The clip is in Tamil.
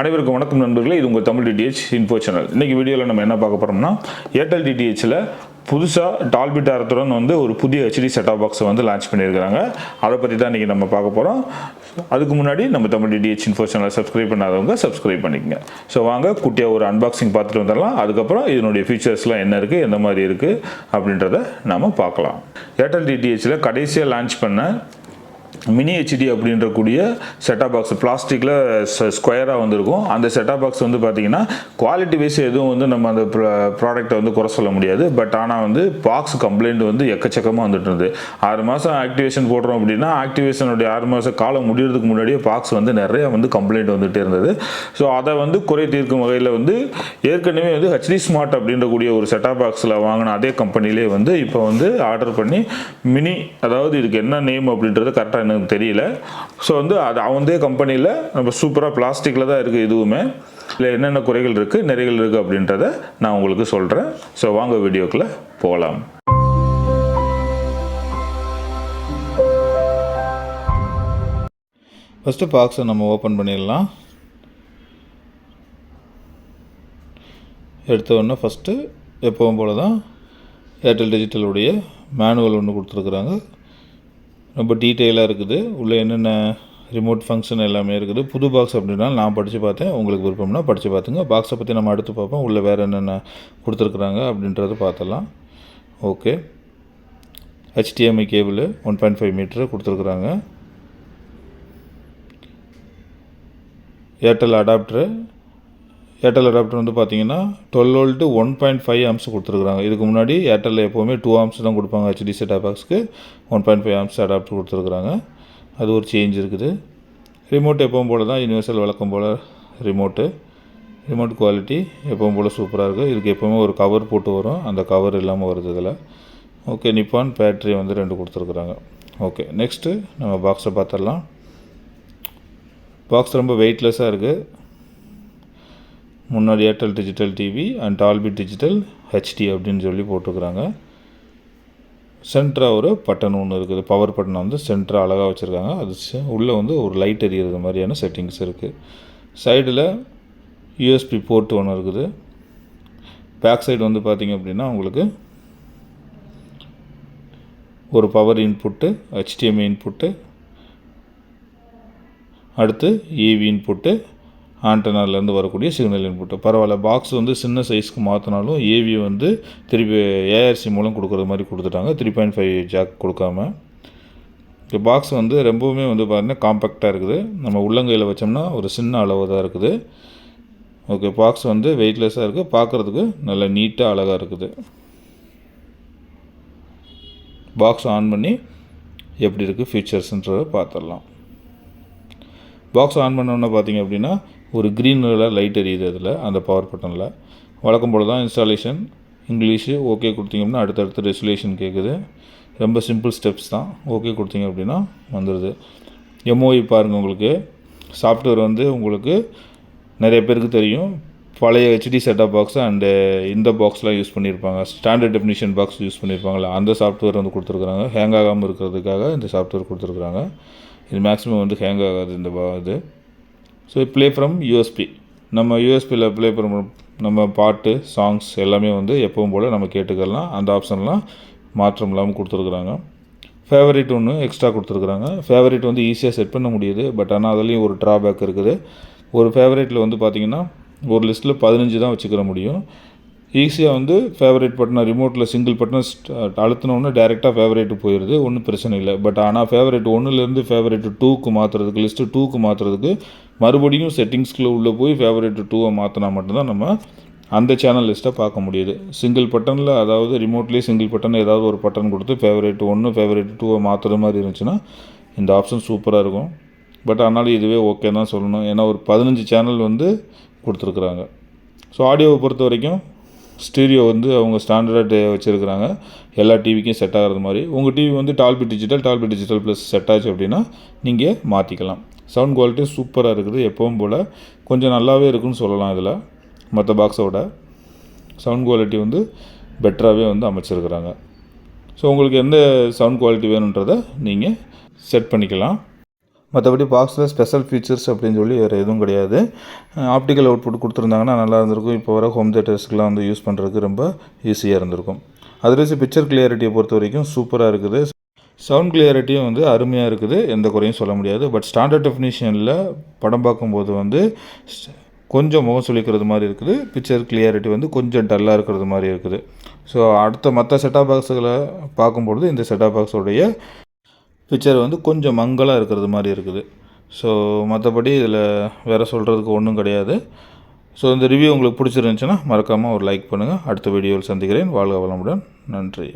அனைவருக்கும் வணக்கம் நண்பர்களே. இது உங்கள் தமிழ் டிடிஹெச் இன்ஃபோ சேனல் இன்றைக்கி வீடியோவில் நம்ம என்ன பார்க்க போகிறோம்னா ஏர்டெல் டிடிஹெச்சில் புதுசாக டால்பி டேரத்துடன் வந்து ஒரு புதிய ஹெச்டி செட்டாப் பாக்ஸை வந்து லான்ச் பண்ணியிருக்கிறாங்க. அதை பற்றி தான் இன்றைக்கி நம்ம பார்க்க போகிறோம் அதுக்கு முன்னாடி நம்ம தமிழ் டிடிஹெச் இன்ஃபோ சேனலை சப்ஸ்கிரைப் பண்ணாதவங்க சப்ஸ்கிரைப் பண்ணிக்கங்க. ஸோ வாங்க குட்டியாக ஒரு அன்பாக்சிங் பார்த்துட்டு வந்துடலாம். அதுக்கப்புறம் இதனுடைய ஃபீச்சர்ஸ்லாம் என்ன இருக்குது எந்த மாதிரி இருக்குது அப்படின்றத நாம் பார்க்கலாம். ஏர்டெல் டிடிஹெச்சில் கடைசியாக லான்ச் பண்ண மினி ஹெச்டி அப்படின்ற கூடிய செட்டாப் பாக்ஸ் பிளாஸ்டிக்கில் ஸ்கொயராக வந்திருக்கும். அந்த செட்டாப் பாக்ஸ் வந்து பார்த்தீங்கன்னா குவாலிட்டி வைஸ் எதுவும் வந்து நம்ம அந்த ப்ராடக்ட்டை வந்து குறை சொல்ல முடியாது. பட் ஆனால் வந்து பாக்ஸ் கம்ப்ளைண்ட் வந்து எக்கச்சக்கமாக வந்துட்டு இருந்தது. ஆறு மாதம் ஆக்டிவேஷன் போடுறோம் அப்படின்னா ஆக்டிவேஷனுடைய ஆறு மாதம் காலம் முடியறதுக்கு முன்னாடியே பாக்ஸ் வந்து நிறைய வந்து கம்ப்ளைண்ட் வந்துகிட்டே இருந்தது. ஸோ அதை வந்து குறை தீர்க்கும் வகையில் வந்து ஏற்கனவே வந்து ஹெச்டி ஸ்மார்ட் அப்படின்ற கூடிய ஒரு செட்டாப் பாக்ஸில் வாங்கின அதே கம்பெனிலே வந்து இப்போ வந்து ஆர்டர் பண்ணி மினி அதாவது இதுக்கு என்ன நேம் அப்படின்றது கரெக்டாக எனக்கு தெரியல. ஸோ வந்து அது அவந்தே கம்பெனியில் நம்ம சூப்பராக பிளாஸ்டிக்கில் தான் இருக்குது இதுவுமே இல்லை என்னென்ன குறைகள் இருக்குது நிறைகள் இருக்குது அப்படின்றத நான் உங்களுக்கு சொல்கிறேன் ஸோ வாங்க வீடியோக்குள்ளே போகலாம் ஃபஸ்ட்டு பாக்ஸை நம்ம ஓப்பன் பண்ணிடலாம். எடுத்த உடனே ஃபஸ்ட்டு எப்பவும் போல தான் ஏர்டெல் டிஜிட்டலுடைய மேனுவல் ஒன்று கொடுத்துருக்குறாங்க. ரொம்ப டீட்டெயிலாக இருக்குது. உள்ளே என்னென்ன ரிமோட் ஃபங்க்ஷன் எல்லாமே இருக்குது. புது பாக்ஸ் அப்படின்னா நான் படித்து பார்த்தேன். உங்களுக்கு விருப்பம்னா படித்து பார்த்துங்க. பாக்ஸை பற்றி நம்ம அடுத்து பார்ப்போம். உள்ளே வேறு என்னென்ன கொடுத்துருக்குறாங்க அப்படின்றத பார்த்தலாம் okay HDMI cable one point five metre கொடுத்துருக்குறாங்க. ஏர்டெல் அடாப்டரு ஏர்டெல் அடாப்டர் வந்து பார்த்தீங்கன்னா twelve volt one point five amps கொடுத்துருக்குறாங்க. இதுக்கு முன்னாடி ஏர்டெல்லில் எப்போவுமே டூ ஆம்ஸ் தான் கொடுப்பாங்க HD set one point five amps adapter கொடுத்துருக்குறாங்க. அது ஒரு சேஞ்ச் இருக்குது. ரிமோட் எப்பவும் போல் தான் யூனிவர்சல் வழக்கம் போல் ரிமோட்டு ரிமோட் குவாலிட்டி எப்பவும் போல் சூப்பராக இருக்குது இதுக்கு எப்போவுமே ஒரு கவர் போட்டு வரும். அந்த கவர் இல்லாமல் வருது இதில். ஓகே நிப்பான் பேட்ரி வந்து ரெண்டு கொடுத்துருக்குறாங்க. ஓகே நெக்ஸ்ட்டு நம்ம பாக்ஸை பார்த்துடலாம். பாக்ஸ் ரொம்ப வெயிட்லெஸ்ஸாக இருக்குது முன்னாடி Airtel digital TV and Dolby digital HD அப்படின்னு சொல்லி போட்டிருக்கிறாங்க. சென்டராக ஒரு பட்டன் ஒன்று இருக்குது. பவர் பட்டன் வந்து சென்டராக அழகாக வச்சுருக்காங்க. அது உள்ளே வந்து ஒரு லைட் எரியிறது மாதிரியான செட்டிங்ஸ் இருக்குது சைடில் யூஎஸ்பி போர்ட் ஒன்று இருக்குது. பேக் சைடு வந்து பார்த்திங்க அப்படின்னா உங்களுக்கு ஒரு பவர் இன்புட்டு ஹெச்டிஎம்ஐ இன்புட்டு அடுத்து ஏவி இன்புட்டு ஆண்டனாலேருந்து வரக்கூடிய சிக்னல் இன்புட்டு பரவாயில்ல பாக்ஸ் வந்து சின்ன சைஸ்க்கு மாற்றினாலும் ஏவி வந்து திருப்பி ஏஆர்சி மூலம் கொடுக்குற மாதிரி கொடுத்துட்டாங்க. த்ரீ பாயிண்ட் ஃபைவ் ஜாக் கொடுக்காம. இப்போ பாக்ஸ் வந்து ரொம்பவுமே வந்து பார்த்திங்கன்னா காம்பேக்டாக இருக்குது. நம்ம உள்ளங்கையில் வச்சோம்னா ஒரு சின்ன அளவு தான் இருக்குது. ஓகே பாக்ஸ் வந்து வெயிட்லெஸ்ஸாக இருக்குது பார்க்குறதுக்கு நல்ல நீட்டாக அழகாக இருக்குது. பாக்ஸ் ஆன் பண்ணி எப்படி இருக்குது ஃபீச்சர்ஸ்ன்றதை பார்த்துடலாம். பாக்ஸ் ஆன் பண்ணோன்னே பார்த்தீங்க அப்படின்னா ஒரு க்ரீன் கலர் லைட் எரியுது அதில் அந்த பவர் பட்டனில் வழக்கம் போல் தான் இன்ஸ்டாலேஷன் இங்கிலீஷு ஓகே கொடுத்தீங்க அப்படின்னா அடுத்தடுத்து ரெசுலேஷன் கேட்குது ரொம்ப சிம்பிள் ஸ்டெப்ஸ் தான். ஓகே கொடுத்தீங்க அப்படின்னா வந்துடுது எம்ஓஇ பாருங்கள் உங்களுக்கு. சாஃப்ட்வேர் வந்து உங்களுக்கு நிறைய பேருக்கு தெரியும். பழைய ஹெச்டி செட்டப் பாக்ஸ் அண்டு இந்த பாக்ஸ்லாம் யூஸ் பண்ணியிருப்பாங்க ஸ்டாண்டர்ட் டெஃபினிஷன் பாக்ஸ் யூஸ் பண்ணியிருப்பாங்கள்ல அந்த சாஃப்ட்வேர் வந்து கொடுத்துருக்குறாங்க. ஹேங் ஆகாமல் இருக்கிறதுக்காக இந்த சாஃப்ட்வேர் கொடுத்துருக்குறாங்க. இது மேக்ஸிமம் வந்து ஹேங் ஆகாது இந்த இது. ஸோ ப்ளே ஃப்ரம் யூஎஸ்பி நம்ம யூஎஸ்பியில் ப்ளே பண்ண நம்ம பாட்டு சாங்ஸ் எல்லாமே வந்து எப்பவும் போல் நம்ம கேட்டுக்கலாம். அந்த ஆப்ஷன்லாம் மாற்றம் இல்லாமல் கொடுத்துருக்குறாங்க. ஃபேவரேட் ஒன்று எக்ஸ்ட்ரா கொடுத்துருக்குறாங்க. ஃபேவரேட் வந்து ஈஸியாக செட் பண்ண முடியுது. பட் ஆனால் அதுலேயும் ஒரு ட்ராபேக் இருக்குது. ஒரு ஃபேவரேட்டில் வந்து பார்த்திங்கன்னா ஒரு லிஸ்ட்டில் பதினஞ்சு தான் வச்சுக்கிற முடியும். ஈஸியாக வந்து ஃபேவரேட் பட்டனை ரிமோட்டில் சிங்கிள் பட்டனை அழுத்தினோடனே டேரெக்டாக ஃபேவரேட்டு போயிடுது ஒன்றும் பிரச்சனை இல்லை. பட் ஆனால் ஃபேவரேட் ஒன்றுலேருந்து ஃபேவரேட் டூக்கு மாற்றுறதுக்கு லிஸ்ட்டு டூக்கு மாற்றுறதுக்கு மறுபடியும் செட்டிங்ஸ்குள்ளே உள்ளே போய் ஃபேவரேட் டூவை மாற்றினா மட்டும்தான் நம்ம அந்த சேனல் லிஸ்ட்டை பார்க்க முடியுது. சிங்கிள் பட்டனில் அதாவது ரிமோட்லேயே சிங்கிள் பட்டன் ஏதாவது ஒரு பட்டன் கொடுத்து ஃபேவரேட் ஒன்று ஃபேவரேட் டூவை மாற்றுற மாதிரி இருந்துச்சுன்னா இந்த ஆப்ஷன் சூப்பராக இருக்கும். பட் ஆனாலும் இதுவே ஓகே தான் சொல்லணும். ஏன்னா ஒரு பதினஞ்சு சேனல் வந்து கொடுத்துருக்குறாங்க. ஸோ ஆடியோவை பொறுத்த வரைக்கும் ஸ்டீரியோ வந்து அவங்க ஸ்டாண்டர்டாக வச்சுருக்கிறாங்க. எல்லா டிவிக்கும் செட் ஆகிறது மாதிரி. உங்கள் டிவி வந்து Dolby digital Dolby digital plus set ஆச்சு அப்படின்னா நீங்கள் மாற்றிக்கலாம் சவுண்ட் குவாலிட்டி சூப்பராக இருக்குது. எப்பவும் போல் கொஞ்சம் நல்லாவே இருக்குன்னு சொல்லலாம் இதில் மற்ற பாக்ஸோட சவுண்ட் குவாலிட்டி வந்து பெட்டராகவே வந்து அமைச்சிருக்கிறாங்க. ஸோ உங்களுக்கு எந்த சவுண்ட் குவாலிட்டி வேணுன்றதை நீங்கள் செட் பண்ணிக்கலாம். மற்றபடி பாக்ஸில் ஸ்பெஷல் ஃபீச்சர்ஸ் அப்படின்னு சொல்லி வேறு எதுவும் கிடையாது. ஆப்டிக்கல் அவுட்புட் கொடுத்துருந்தாங்கன்னா நல்லா இருந்திருக்கும். இப்போ வர ஹோம் தேட்டர்ஸ்க்குலாம் வந்து யூஸ் பண்ணுறதுக்கு ரொம்ப ஈஸியாக இருந்திருக்கும். அதர்வைஸ் பிக்சர் கிளியாரிட்டியை பொறுத்த வரைக்கும் சூப்பராக இருக்குது. சவுண்ட் கிளியாரிட்டியும் வந்து அருமையாக இருக்குது. எந்த குறையும் சொல்ல முடியாது. பட் ஸ்டாண்டர்ட் டெஃபினிஷனில் படம் பார்க்கும்போது வந்து கொஞ்சம் முகம் சுளிக்கிறது மாதிரி இருக்குது. பிக்சர் கிளியாரிட்டி வந்து கொஞ்சம் டல்லாக இருக்கிறது மாதிரி இருக்குது. ஸோ அடுத்த மற்ற செட்டாப் பாக்ஸுகளை பார்க்கும்பொழுது இந்த செட்டாப் பாக்ஸோடைய பிக்சர் வந்து கொஞ்சம் மங்கலாக இருக்கிறது மாதிரி இருக்குது. ஸோ மற்றபடி இதில் வேறு சொல்கிறதுக்கு ஒன்றும் கிடையாது. ஸோ இந்த ரிவ்யூ உங்களுக்கு பிடிச்சிருந்துச்சுன்னா மறக்காமல் ஒரு லைக் பண்ணுங்கள் அடுத்த வீடியோவில் சந்திக்கிறேன். வாழ்க வளமுடன். நன்றி.